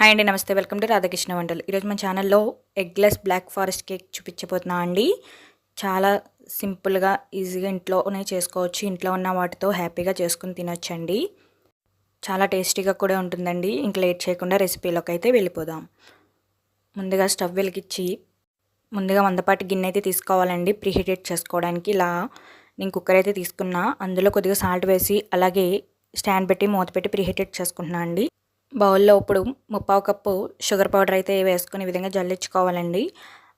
Hi అండి నమస్తే. Welcome to Radhakrishna వంటలు. ఈరోజు మన ఛానల్లో ఎగ్లెస్ బ్లాక్ ఫారెస్ట్ కేక్ చూపించబోతున్నా అండి. చాలా సింపుల్గా ఈజీగా ఇంట్లోనే చేసుకోవచ్చు. ఇంట్లో ఉన్న వాటితో హ్యాపీగా చేసుకుని తినొచ్చండి. చాలా టేస్టీగా కూడా ఉంటుందండి. ఇంకా లేట్ చేయకుండా రెసిపీలోకి అయితే వెళ్ళిపోదాం. ముందుగా స్టవ్ వెలిగించి ముందుగా వందపాటి గిన్నె అయితే తీసుకోవాలండి. ప్రీహీటెడ్ చేసుకోవడానికి ఇలా నేను కుక్కర్ అయితే తీసుకున్నా. అందులో కొద్దిగా సాల్ట్ వేసి అలాగే స్టాండ్ పెట్టి మూత పెట్టి ప్రీహీటెడ్ చేసుకుంటున్నాను అండి. బౌల్లో ఇప్పుడు ముప్పావు కప్పు షుగర్ పౌడర్ అయితే వేసుకుని విధంగా జల్లించుకోవాలండి.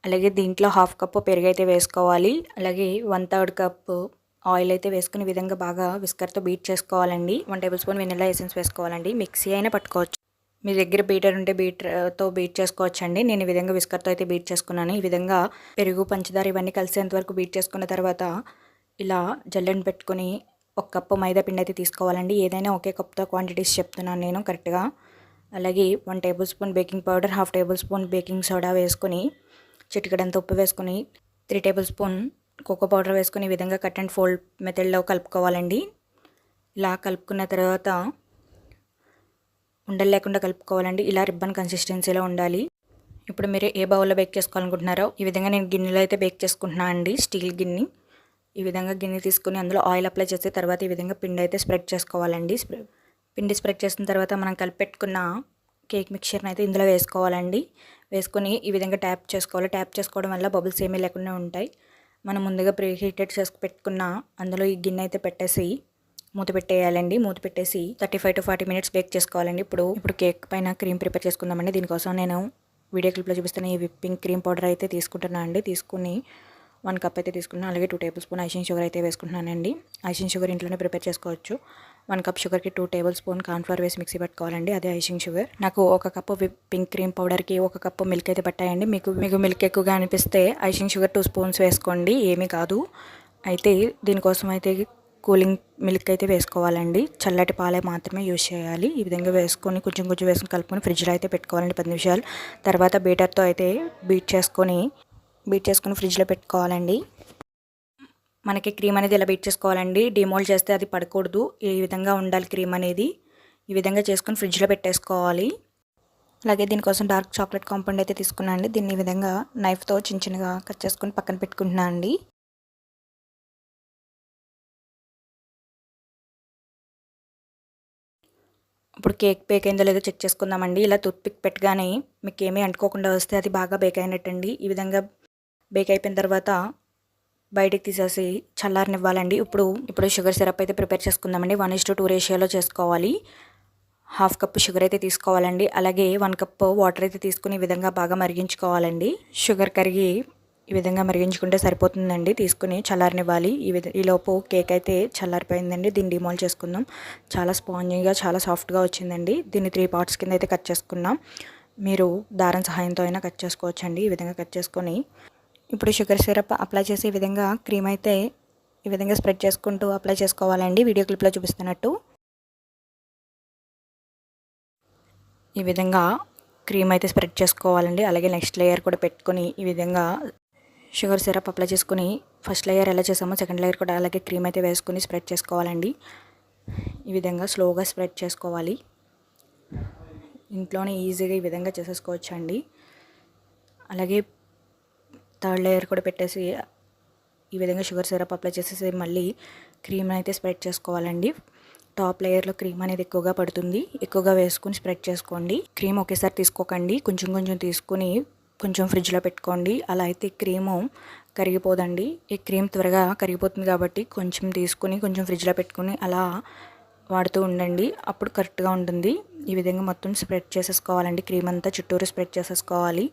అలాగే దీంట్లో హాఫ్ కప్పు పెరుగు అయితే వేసుకోవాలి. అలాగే వన్ థర్డ్ కప్పు ఆయిల్ అయితే వేసుకుని విధంగా బాగా విస్కర్తో బీట్ చేసుకోవాలండి. One table spoon vanilla essence వేసుకోవాలండి. మిక్సీ అయినా పట్టుకోవచ్చు. మీ దగ్గర బీటర్ ఉంటే బీటర్తో బీట్ చేసుకోవచ్చండి. నేను ఈ విధంగా విస్కర్తో అయితే బీట్ చేసుకున్నాను. ఈ విధంగా పెరుగు పంచదార ఇవన్నీ కలిసేంత వరకు బీట్ చేసుకున్న తర్వాత ఇలా జల్లెని పెట్టుకుని ఒక కప్పు మైదా పిండి అయితే తీసుకోవాలండి. ఏదైనా ఒకే కప్తో క్వాంటిటీస్ చెప్తున్నాను నేను కరెక్ట్గా అలాగే one tablespoon baking powder half tablespoon baking soda వేసుకొని చిటికడంత ఉప్పు వేసుకొని three table spoon cocoa powder వేసుకుని ఈ విధంగా కట్ అండ్ ఫోల్డ్ మెథడ్లో కలుపుకోవాలండి. ఇలా కలుపుకున్న తర్వాత ఉండలు లేకుండా కలుపుకోవాలండి. ఇలా రిబ్బన్ కన్సిస్టెన్సీలో ఉండాలి. ఇప్పుడు మీరు ఏ బౌల్లో బేక్ చేసుకోవాలనుకుంటున్నారో ఈ విధంగా నేను గిన్నెలో అయితే బేక్ చేసుకుంటున్నాను అండి స్టీల్ గిన్నె. ఈ విధంగా గిన్నె తీసుకుని అందులో ఆయిల్ అప్లై చేస్తే తర్వాత ఈ విధంగా పిండి అయితే స్ప్రెడ్ చేసుకోవాలండి. పిండి స్ప్రెడ్ చేసిన తర్వాత మనం కలిపెట్టుకున్న కేక్ మిక్చర్ని అయితే ఇందులో వేసుకోవాలండి. వేసుకొని ఈ విధంగా ట్యాప్ చేసుకోవాలి. ట్యాప్ చేసుకోవడం వల్ల బబుల్స్ ఏమీ లేకుండా ఉంటాయి. మనం ముందుగా ప్రీ హీటెడ్ చేసి పెట్టుకున్న అందులో ఈ గిన్నె అయితే పెట్టేసి మూత పెట్టేయాలండి. మూత పెట్టేసి thirty five to forty minutes bake చేసుకోవాలండి. ఇప్పుడు ఇప్పుడు కేక్ పైన క్రీమ్ ప్రిపేర్ చేసుకుందామండి. దీనికోసం నేను వీడియో క్లిప్లో చూపిస్తున్న ఈ విప్పింగ్ క్రీమ్ పౌడర్ అయితే తీసుకుంటున్నాను అండి. తీసుకుని వన్ కప్ అయితే తీసుకున్నాను అలాగే two tablespoon icing sugar అయితే వేసుకుంటున్నానండి. ఐషింగ్ షుగర్ ఇంట్లోనే ప్రిపేర్ చేసుకోవచ్చు. వన్ కప్ షుగర్కి టూ టేబుల్ స్పూన్ కార్న్ఫ్లవర్ వేసి మిక్సీ పెట్టుకోవాలండి అదే ఐషింగ్ షుగర్. నాకు ఒక కప్పు పింక్ క్రీమ్ పౌడర్కి ఒక కప్పు మిల్క్ అయితే పట్టాయండి. మీకు మీకు మిల్క్ ఎక్కువగా అనిపిస్తే ఐసింగ్ షుగర్ టూ స్పూన్స్ వేసుకోండి ఏమీ కాదు. అయితే దీనికోసం అయితే కూలింగ్ మిల్క్ అయితే వేసుకోవాలండి. చల్లటి పాలే మాత్రమే యూజ్ చేయాలి. ఈ విధంగా వేసుకొని కొంచెం కొంచెం వేసుకొని కలుపుకొని ఫ్రిడ్జ్లో అయితే పెట్టుకోవాలండి పది నిమిషాలు. తర్వాత బీటర్తో అయితే బీట్ చేసుకొని బీట్ చేసుకుని ఫ్రిడ్జ్లో పెట్టుకోవాలండి. మనకి క్రీమ్ అనేది ఇలా బీట్ చేసుకోవాలండి? డిమోల్డ్ చేస్తే అది పడకూడదు. ఈ విధంగా ఉండాలి క్రీమ్ అనేది. ఈ విధంగా చేసుకుని ఫ్రిడ్జ్లో పెట్టేసుకోవాలి. అలాగే దీనికోసం డార్క్ చాక్లెట్ కాంపౌండ్ అయితే తీసుకున్నాను అండి. దీన్ని ఈ విధంగా నైఫ్తో చిన్న చిన్నగా కట్ చేసుకొని పక్కన పెట్టుకుంటున్నాను అండి. ఇప్పుడు కేక్ బేక్ అయిందో లేదో చెక్ చేసుకుందామండి. ఇలా టూత్ పెట్టగానే మీకు ఏమీ అంటుకోకుండా వస్తే అది బాగా బేక్ అయినట్టండి. ఈ విధంగా బేక్ అయిపోయిన తర్వాత బయటికి తీసేసి చల్లారనివ్వాలండి. ఇప్పుడు ఇప్పుడు షుగర్ సిరప్ అయితే ప్రిపేర్ చేసుకుందామండి. వన్ ఇస్ టు టూ రేషియోలో చేసుకోవాలి. హాఫ్ కప్ షుగర్ అయితే తీసుకోవాలండి. అలాగే వన్ కప్ వాటర్ అయితే తీసుకుని ఈ విధంగా బాగా మరిగించుకోవాలండి. షుగర్ కరిగి ఈ విధంగా మరిగించుకుంటే సరిపోతుందండి. తీసుకుని చల్లారనివ్వాలి. ఈ విధ ఈలోపు కేక్ అయితే చల్లారిపోయిందండి. దీన్ని డిమాల్ చేసుకుందాం. చాలా స్పాంజీగా చాలా సాఫ్ట్గా వచ్చిందండి. దీన్ని త్రీ పార్ట్స్ కింద అయితే కట్ చేసుకున్నాం. మీరు దారం సహాయంతో అయినా కట్ చేసుకోవచ్చండి. ఈ విధంగా కట్ చేసుకొని ఇప్పుడు షుగర్ సిరప్ అప్లై చేసే విధంగా క్రీమ్ అయితే ఈ విధంగా స్ప్రెడ్ చేసుకుంటూ అప్లై చేసుకోవాలండి. వీడియో క్లిప్లో చూపిస్తున్నట్టు. ఈ విధంగా క్రీమ్ అయితే స్ప్రెడ్ చేసుకోవాలండి. అలాగే నెక్స్ట్ లేయర్ కూడా పెట్టుకొని ఈ విధంగా షుగర్ సిరప్ అప్లై చేసుకుని ఫస్ట్ లేయర్ ఎలా చేసామో సెకండ్ లేయర్ కూడా అలాగే క్రీమ్ అయితే వేసుకుని స్ప్రెడ్ చేసుకోవాలండి. ఈ విధంగా స్లోగా స్ప్రెడ్ చేసుకోవాలి. ఇంట్లోనే ఈజీగా ఈ విధంగా చేసేసుకోవచ్చండి. అలాగే థర్డ్ లేయర్ కూడా పెట్టేసి ఈ విధంగా షుగర్ సిరప్ అప్లై చేసేసి మళ్ళీ క్రీమ్ అయితే స్ప్రెడ్ చేసుకోవాలండి. టాప్ లేయర్లో క్రీమ్ అనేది ఎక్కువగా పడుతుంది. ఎక్కువగా వేసుకుని స్ప్రెడ్ చేసుకోండి. క్రీమ్ ఒకేసారి తీసుకోకండి. కొంచెం కొంచెం తీసుకుని కొంచెం ఫ్రిడ్జ్లో పెట్టుకోండి. అలా అయితే క్రీము కరిగిపోదండి. ఈ క్రీమ్ త్వరగా కరిగిపోతుంది కాబట్టి కొంచెం తీసుకుని కొంచెం ఫ్రిడ్జ్లో పెట్టుకుని అలా వాడుతూ ఉండండి. అప్పుడు కరెక్ట్గా ఉంటుంది. ఈ విధంగా మొత్తం స్ప్రెడ్ చేసేసుకోవాలండి. క్రీమ్ అంతా చుట్టూరు స్ప్రెడ్ చేసేసుకోవాలి.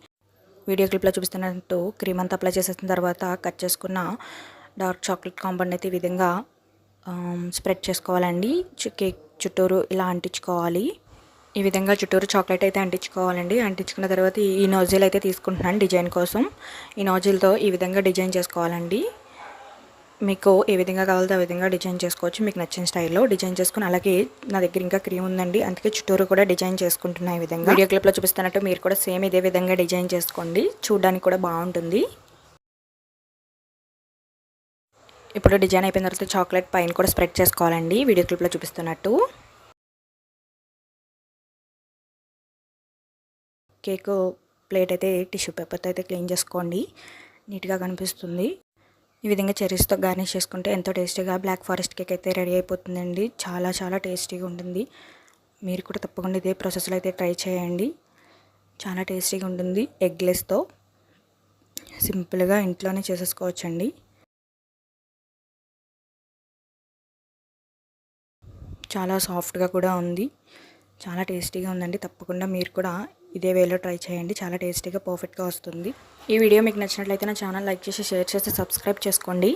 వీడియో క్లిప్లో చూపిస్తున్నట్టు క్రీమ్ అంతా అప్లై చేసేసిన తర్వాత కట్ చేసుకున్న డార్క్ చాక్లెట్ కాంపౌండ్ అయితే ఈ విధంగా స్ప్రెడ్ చేసుకోవాలండి. కేక్ చుట్టూరు ఇలా అంటించుకోవాలి. ఈ విధంగా చుట్టూరు చాక్లెట్ అయితే అంటించుకోవాలండి. అంటించుకున్న తర్వాత ఈ నోజిల్ అయితే తీసుకుంటున్నాను డిజైన్ కోసం. ఈ నోజిల్తో ఈ విధంగా డిజైన్ చేసుకోవాలండి. మీకు ఏ విధంగా కావాలో ఆ విధంగా డిజైన్ చేసుకోవచ్చు. మీకు నచ్చిన స్టైల్లో డిజైన్ చేసుకుని అలాగే నా దగ్గర ఇంకా క్రీమ్ ఉందండి. అందుకే చుట్టూరు కూడా డిజైన్ చేసుకుంటున్నా ఈ విధంగా. వీడియో క్లిప్లో చూపిస్తున్నట్టు మీరు కూడా సేమ్ ఇదే విధంగా డిజైన్ చేసుకోండి. చూడడానికి కూడా బాగుంటుంది. ఇప్పుడు డిజైన్ అయిపోయిన తర్వాత చాక్లెట్ పైన కూడా స్ప్రెడ్ చేసుకోవాలండి. వీడియో క్లిప్లో చూపిస్తున్నట్టు. కేక్ ప్లేట్ అయితే టిష్యూ పేపర్తో అయితే క్లీన్ చేసుకోండి. నీట్గా కనిపిస్తుంది. ఈ విధంగా చెరీస్తో గార్నిష్ చేసుకుంటే ఎంతో టేస్టీగా బ్లాక్ ఫారెస్ట్ కేక్ అయితే రెడీ అయిపోతుందండి. చాలా చాలా టేస్టీగా ఉంటుంది. మీరు కూడా తప్పకుండా ఇదే ప్రాసెస్లో అయితే ట్రై చేయండి. చాలా టేస్టీగా ఉంటుంది ఎగ్లెస్తో సింపుల్గా ఇంట్లోనే చేసేసుకోవచ్చండి. చాలా సాఫ్ట్గా కూడా ఉంది. చాలా టేస్టీగా ఉందండి. తప్పకుండా మీరు కూడా ఇదే వేలో ట్రై చేయండి. చాలా టేస్టీగా పర్ఫెక్ట్గా వస్తుంది. ఈ వీడియో మీకు నచ్చినట్లయితే నా ఛానల్ లైక్ చేసి షేర్ చేసి సబ్స్క్రైబ్ చేసుకోండి.